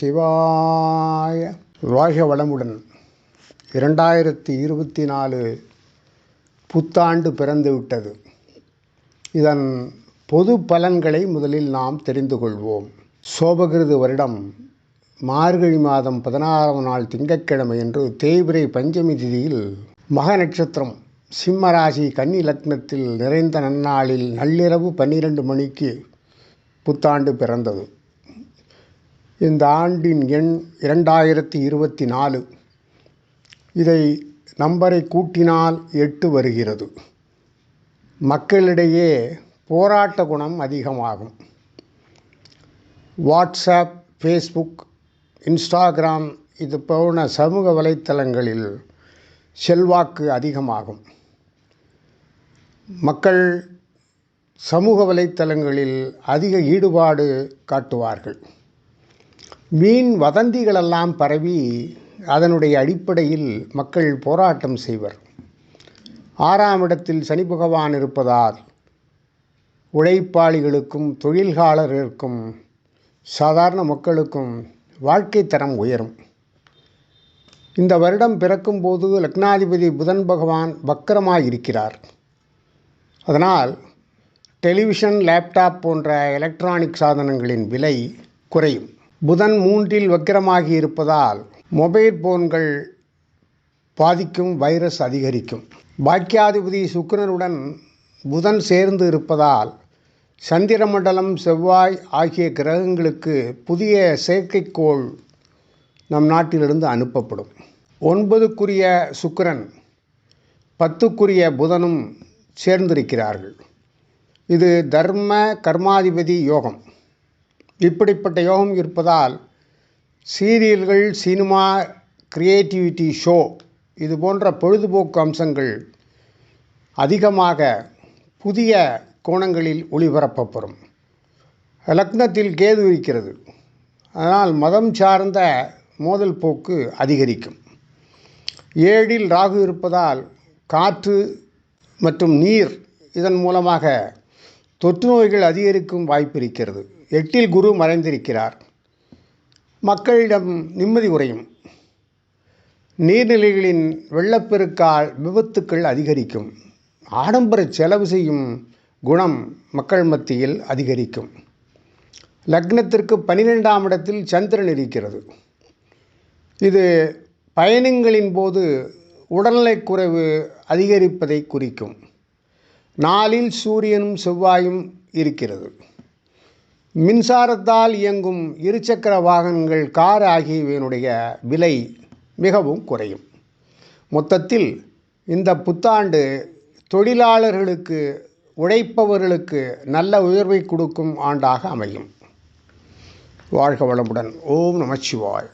சிவாய. வாழ்க வளமுடன் இரண்டாயிரத்தி இருபத்தி நாலு புத்தாண்டு பிறந்துவிட்டது இதன் பொது பலன்களை முதலில் நாம் தெரிந்து கொள்வோம். சோபகிருது வருடம் மார்கழி மாதம் பதினாறாம் நாள் திங்கட்கிழமை என்று தேய்பிரை பஞ்சமி திதியில் மக நட்சத்திரம் சிம்மராசி கன்னி லக்னத்தில் நிறைந்த நன்னாளில் நள்ளிரவு பன்னிரண்டு மணிக்கு புத்தாண்டு பிறந்தது. இந்த ஆண்டின் எண் இரண்டாயிரத்தி இருபத்தி நாலு. இதை நம்பரை கூட்டினால் எட்டு வருகிறது. மக்களிடையே போராட்ட குணம் அதிகமாகும். வாட்ஸ்அப் ஃபேஸ்புக் இன்ஸ்டாகிராம் இது போன சமூக வலைத்தளங்களில் செல்வாக்கு அதிகமாகும். மக்கள் சமூக வலைத்தளங்களில் அதிக ஈடுபாடு காட்டுவார்கள். வீண் வதந்திகளெல்லாம் பரவி அதனுடைய அடிப்படையில் மக்கள் போராட்டம் செய்வர். ஆறாம் இடத்தில் சனி பகவான் இருப்பதால் உழைப்பாளிகளுக்கும் தொழில்காரர்களுக்கும் சாதாரண மக்களுக்கும் வாழ்க்கை தரம் உயரும். இந்த வருடம் பிறக்கும்போது லக்னாதிபதி புதன் பகவான் வக்கரமாக இருக்கிறார் அதனால் டெலிவிஷன் லேப்டாப் போன்ற எலக்ட்ரானிக் சாதனங்களின் விலை குறையும். புதன் மூன்றில் வக்கிரமாகி இருப்பதால் மொபைல் போன்கள் பாதிக்கும் வைரஸ் அதிகரிக்கும். பாக்கியாதிபதி சுக்கிரனுடன் புதன் சேர்ந்து இருப்பதால் சந்திரமண்டலம் செவ்வாய் ஆகிய கிரகங்களுக்கு புதிய செயற்கைக்கோள் நம் நாட்டிலிருந்து அனுப்பப்படும். ஒன்பதுக்குரிய சுக்கிரன் பத்துக்குரிய புதனும் சேர்ந்திருக்கிறார்கள். இது தர்ம கர்மாதிபதி யோகம். இப்படிப்பட்ட யோகம் இருப்பதால் சீரியல்கள் சினிமா கிரியேட்டிவிட்டி ஷோ இது போன்ற பொழுதுபோக்கு அம்சங்கள் அதிகமாக புதிய கோணங்களில் ஒளிபரப்பப்படும். லக்னத்தில் கேது இருக்கிறது. அதனால் மதம் சார்ந்த மோதல் போக்கு அதிகரிக்கும். ஏழில் ராகு இருப்பதால் காற்று மற்றும் நீர் இதன் மூலமாக தொற்று நோய்கள் அதிகரிக்கும் வாய்ப்பு இருக்கிறது. எட்டில் குரு மறைந்திருக்கிறார். மக்களிடம் நிம்மதி குறையும். நீர்நிலைகளின் வெள்ளப்பெருக்கால் விபத்துக்கள் அதிகரிக்கும். ஆடம்பர செலவு செய்யும் குணம் மக்கள் மத்தியில் அதிகரிக்கும். லக்னத்திற்கு பனிரெண்டாம் இடத்தில் சந்திரன் இருக்கிறது. இது பயணங்களின் போது உடல்நலைக் குறைவு அதிகரிப்பதை குறிக்கும். நாளில் சூரியனும் செவ்வாயும் இருக்கிறது. மின்சாரத்தால் இயங்கும் இருசக்கர வாகனங்கள் கார் ஆகியவையினுடைய விலை மிகவும் குறையும். மொத்தத்தில் இந்த புத்தாண்டு தொழிலாளர்களுக்கு உழைப்பவர்களுக்கு நல்ல உயர்வை கொடுக்கும் ஆண்டாக அமையும். வாழ்க வளமுடன். ஓம் நமச்சிவாய்.